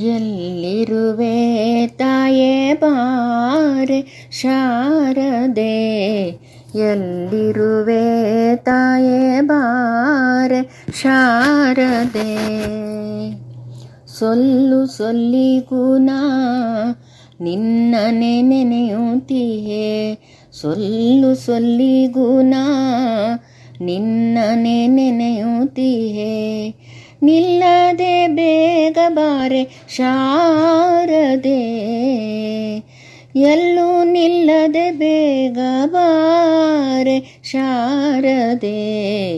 ಎಲ್ಲಿರುವೆ ತಾಯೇ ಬಾರೆ, ಶಾರದೆ? ಎಲ್ಲಿರುವೆ ತಾಯೇ ಬಾರೆ, ಶಾರದೆ? ಸೊಲ್ಲು ಸೊಲ್ಲಿಗೂ ನಾ ನಿನ್ನನೆ ನೆನೆಯುತ್ತೀಯೇ? ಸೊಲ್ಲು ಸೊಲ್ಲಿಗೂ ನಾ ನಿನ್ನನೆ ನೆನೆಯುತ್ತೀಯೇ? ನಿಲ್ಲದೆ ಬೇಗ ಬಾರೆ, ಶಾರದೆ. ಎಲ್ಲೂ ನಿಲ್ಲದೆ ಬೇಗ ಬಾರೆ, ಶಾರದೆ.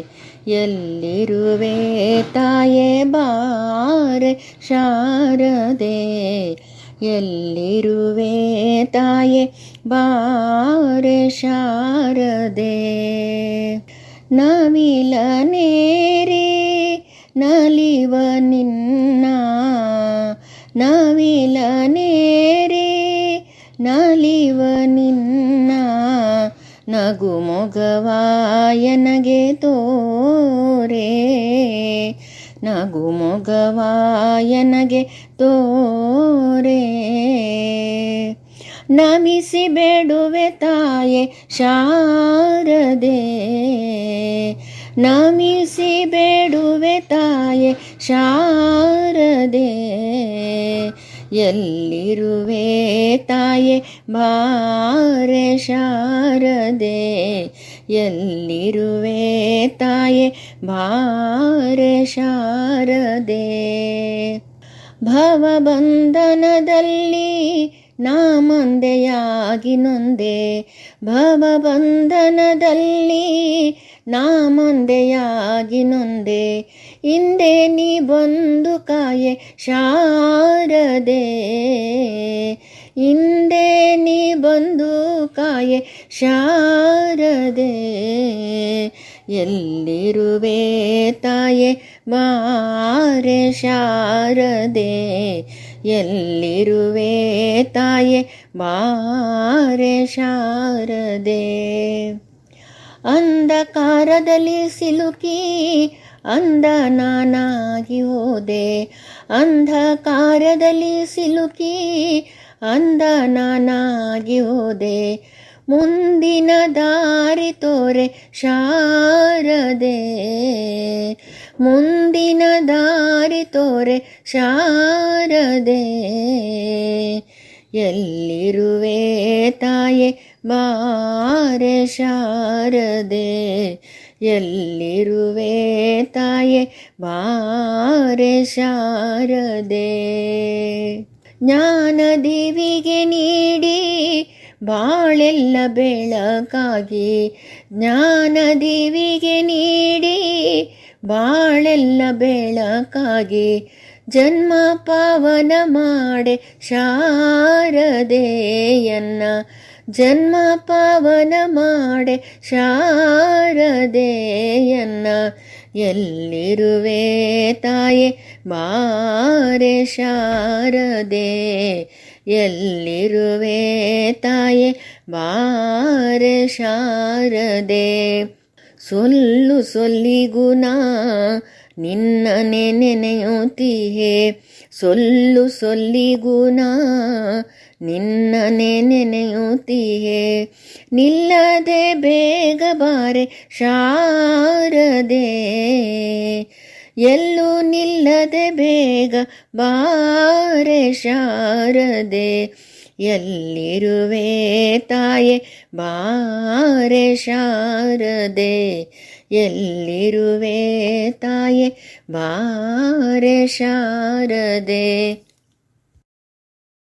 ಎಲ್ಲಿರುವೆ ತಾಯೇ ಬಾರೆ, ಶಾರದೆ. ಎಲ್ಲಿರುವೆ ತಾಯೇ ಬಾರೆ, ಶಾರದೆ. ನವಿಲನೇ ನಲಿವ ನಿನ್ನ ನವಿಲ ನೇರಿ, ನಲಿವ ನಿನ್ನ ನಗು ಮೊಗವಾಯನಗೆ ತೋರೆ, ನಗು ಮೊಗವಾಯನಗೆ ತೋರೆ. ನಮಿಸಿ ಬೇಡುವೆ ತಾಯೆ ಶಾರದೆ ನಮಿಸಿ ಬೇಡುವೆ ತಾಯೆ ಶಾರದೆ. ಎಲ್ಲಿರುವೆ ತಾಯೆ ಬಾರೆ ಶಾರದೆ. ಎಲ್ಲಿರುವೆ ತಾಯೆ ಬಾರೆ ಶಾರದೆ. ಭವಬಂಧನದಲ್ಲಿ ನಾ ಮಂದೆಯಾಗಿ ನೊಂದೆ ಭವಬಂಧನದಲ್ಲಿ ನಾ ನೊಂದೆ. ಹಿಂದೆ ನೀ ಬಂದು ಕಾಯೆ ಶಾರದೆ. ಹಿಂದೆ ನೀ ಬಂದು ಕಾಯೆ ಶಾರದೆ. ಎಲ್ಲಿರುವೆ ತಾಯೆ ಬಾರೆ ಶಾರದೆ. ಎಲ್ಲಿರುವೆ ತಾಯೆ? ಬಾರೆ ಶಾರದೆ. ಅಂಧಕಾರದಲ್ಲಿ ಸಿಲುಕಿ ಅಂದ ನಾನಾಗಿ ಹೋದೆ. ಅಂಧಕಾರದಲ್ಲಿ ಸಿಲುಕಿ ಅಂದ ನಾನಾಗಿ ಹೋದೆ. ಮುಂದಿನ ದಾರಿ ತೋರೆ ಶಾರದೆ. ಮುಂದಿನ ದಾರಿ ತೋರೆ ಶಾರದೆ ಎಲ್ಲಿರುವೆ ತಾಯೆ ಬಾರೆ ಶಾರದೆ ಎಲ್ಲಿರುವೆ ತಾಯೆ ಬಾರೆ ಶಾರದೆ ಜ್ಞಾನ ದೇವಿಗೆ ನೀಡಿ ಬಾಳೆಲ್ಲ ಬೆಳಕಾಗಿ ಜ್ಞಾನ ದೇವಿಗೆ ನೀಡಿ ಬಾಳೆಲ್ಲ ಬೆಳಕಾಗಿ ಜನ್ಮ ಪಾವನ ಮಾಡೆ ಶಾರದೆಯನ್ನ ಜನ್ಮ ಪಾವನ ಮಾಡೆ ಶಾರದೆಯನ್ನ ಎಲ್ಲಿರುವೆ ತಾಯೆ? ಮಾರೆ ಶಾರದೆ. ಎಲ್ಲಿರುವೆ ತಾಯೆ? ಮಾರೆ ಶಾರದೆ. ಸೊಲ್ಲು ಸೊಲ್ಲಿಗೂ ನಾ ನಿನ್ನನೆ ನೆನೆಯುತ್ತೀಯೇ? ಸೊಲ್ಲು ಸೊಲ್ಲಿಗೂ ನಾ ನಿನ್ನನೆ ನಿಲ್ಲದೆ ಬೇಗ ಬಾರೆ, ಶಾರದೆ. ಎಲ್ಲೂ ನಿಲ್ಲದೆ ಬೇಗ ಬಾರೆ, ಶಾರದೆ. ಎಲ್ಲಿರುವೆ ತಾಯೆ? ಬಾರೆ ಶಾರದೆ. ಎಲ್ಲಿರುವೆ ತಾಯೆ? ಬಾರೆ ಶಾರದೆ.